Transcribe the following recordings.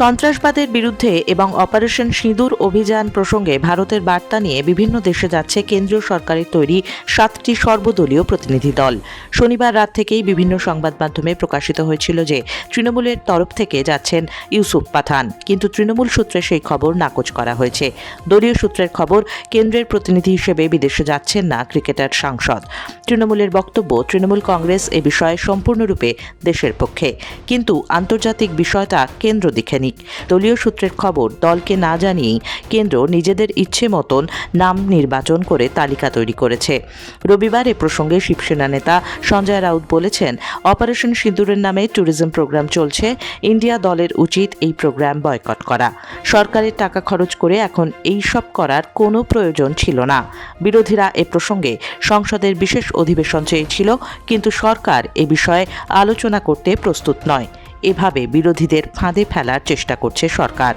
সন্ত্রাসবাদের বিরুদ্ধে এবং অপারেশন সিঁদুর অভিযান প্রসঙ্গে ভারতের বার্তা নিয়ে বিভিন্ন দেশে যাচ্ছে কেন্দ্রীয় সরকারের তৈরি সাতটি সর্বদলীয় প্রতিনিধি দল। শনিবার রাত থেকেই বিভিন্ন সংবাদ মাধ্যমে প্রকাশিত হয়েছিল যে তৃণমূলের তরফ থেকে যাচ্ছেন ইউসুফ পাঠান। কিন্তু তৃণমূল সূত্রে সেই খবর নাকচ করা হয়েছে। দলীয় সূত্রের খবর, কেন্দ্রের প্রতিনিধি হিসেবে বিদেশে যাচ্ছেন না ক্রিকেটার সাংসদ। তৃণমূলের বক্তব্য, তৃণমূল কংগ্রেস এ বিষয়ে সম্পূর্ণরূপে দেশের পক্ষে। কিন্তু আন্তর্জাতিক বিষয়টা কেন্দ্র দেখে নিক দলীয় সূত্রের খবর, দলকে না জানিয়েই কেন্দ্র নিজেদের ইচ্ছে মতন নাম নির্বাচন করে তালিকা তৈরি করেছে। রবিবার এ প্রসঙ্গে শিবসেনা নেতা সঞ্জয় রাউত বলেছেন, অপারেশন সিঁদুরের নামে ট্যুরিজম প্রোগ্রাম চলছে, ইন্ডিয়া দলের উচিত এই প্রোগ্রাম বয়কট করা। সরকারের টাকা খরচ করে এখন এই সব করার কোনো প্রয়োজন ছিল না। বিরোধীরা এ প্রসঙ্গে সংসদের বিশেষ অধিবেশন চেয়েছিল, কিন্তু সরকার এ বিষয়ে আলোচনা করতে প্রস্তুত নয়। এভাবে বিরোধীদের ফাঁদে ফেলার চেষ্টা করছে সরকার।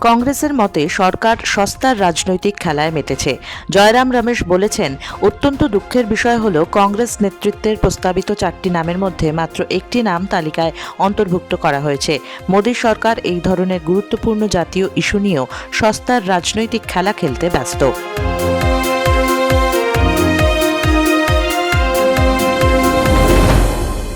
কংগ্রেসের মতে সরকার সস্তার রাজনৈতিক খেলায় মেতেছে। জয়রাম রমেশ বলেছেন, অত্যন্ত দুঃখের বিষয় হল কংগ্রেস নেতৃত্বের প্রস্তাবিত চারটি নামের মধ্যে মাত্র একটি নাম তালিকায় অন্তর্ভুক্ত করা হয়েছে। মোদী সরকার এই ধরনের গুরুত্বপূর্ণ জাতীয় ইস্যু নিয়েও সস্তার রাজনৈতিক খেলা খেলতে ব্যস্ত।